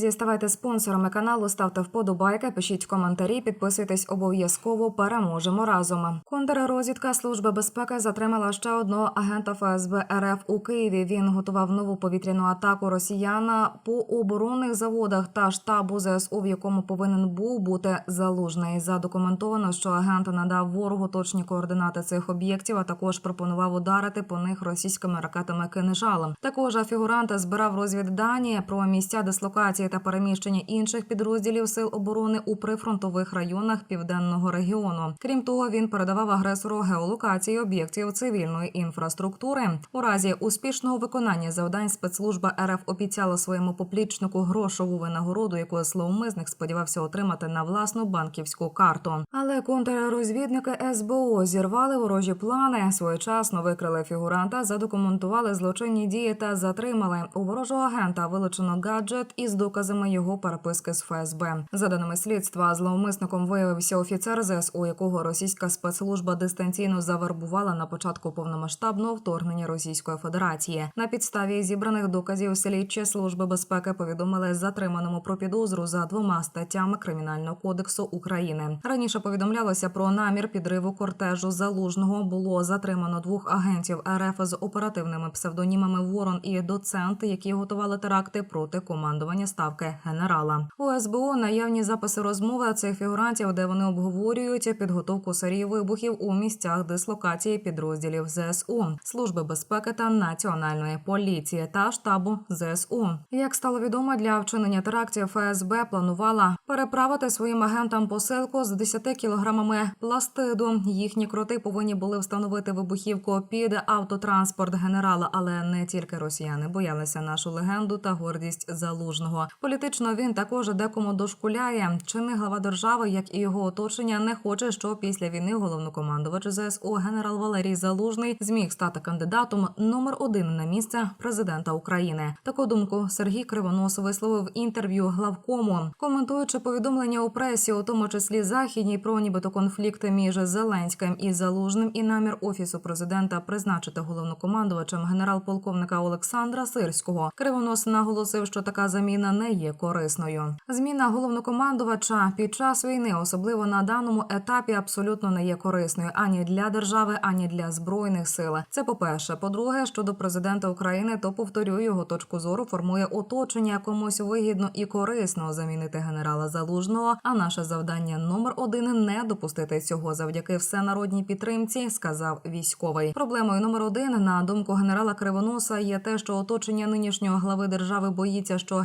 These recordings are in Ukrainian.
друзі, ставайте спонсорами каналу, ставте вподобайки, пишіть коментарі, підписуйтесь обов'язково. Переможемо разом. Контррозвідка служби безпеки затримала ще одного агента ФСБ РФ у Києві. Він готував нову повітряну атаку росіяна по оборонних заводах та штабу ЗСУ, в якому повинен був бути залужний. Задокументовано, що агент надав ворогу точні координати цих об'єктів, а також пропонував ударити по них російськими ракетами кинжалом. Також фігурант збирав розвіддані про місця дислокації та переміщення інших підрозділів сил оборони у прифронтових районах південного регіону. Крім того, він передавав агресору геолокації об'єктів цивільної інфраструктури. У разі успішного виконання завдань спецслужба РФ обіцяла своєму поплічнику грошову винагороду, яку зловмисник сподівався отримати на власну банківську карту. Але контррозвідники СБУ зірвали ворожі плани, своєчасно викрили фігуранта, задокументували злочинні дії та затримали у ворожого агента. Вилучено гаджет із доказами його переписки з ФСБ. За даними слідства, зловмисником виявився офіцер ЗСУ, якого російська спецслужба дистанційно завербувала на початку повномасштабного вторгнення Російської Федерації. На підставі зібраних доказів слідчі служби безпеки повідомили затриманому про підозру за двома статтями Кримінального кодексу України. Раніше повідомлялося про намір підриву кортежу залужного. Було затримано двох агентів РФ з оперативними псевдонімами Ворон і Доцент, які готували теракти проти командування ставки генерала. У СБУ наявні записи розмови цих фігурантів, де вони обговорюють підготовку серії вибухів у місцях дислокації підрозділів ЗСУ, служби безпеки та національної поліції та штабу ЗСУ. Як стало відомо, для вчинення терактів ФСБ планувала переправити своїм агентам посилку з 10 кілограмами пластиду. Їхні кроти повинні були встановити вибухівку під автотранспорт генерала, але не тільки росіяни боялися нашу легенду та гордість залужного. Політично він також декому дошкуляє. Чинний глава держави, як і його оточення, не хоче, щоб після війни головнокомандувач ЗСУ генерал Валерій Залужний зміг стати кандидатом номер один на місце президента України. Таку думку Сергій Кривонос висловив інтерв'ю главкому, коментуючи повідомлення у пресі, у тому числі західній про нібито конфлікти між Зеленським і Залужним, і намір офісу президента призначити головнокомандувачем генерал-полковника Олександра Сирського. Кривонос наголосив, що така заміна не є корисною. Зміна головнокомандувача під час війни, особливо на даному етапі, абсолютно не є корисною ані для держави, ані для збройних сил. Це по перше. По-друге, щодо президента України, то повторюю його точку зору формує оточення комусь вигідно і корисно замінити генерала залужного. А наше завдання номер один не допустити цього завдяки всенародній підтримці, сказав військовий. Проблемою номер один на думку генерала Кривоноса є те, що оточення нинішнього глави держави боїться, що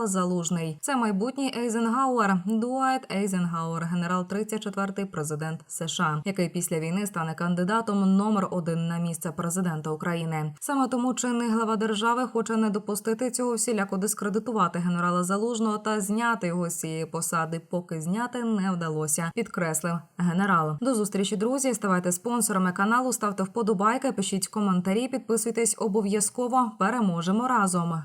генерал залужний це майбутній Ейзенгауер, Дуайт Ейзенгауер, генерал 34-й президент США, який після війни стане кандидатом номер один на місце президента України. Саме тому чинний глава держави хоче не допустити цього всіляко дискредитувати генерала залужного та зняти його з цієї посади, поки зняти не вдалося. Підкреслив генерал. До зустрічі, друзі. Ставайте спонсорами каналу, ставте вподобайки, пишіть коментарі, підписуйтесь обов'язково. Переможемо разом.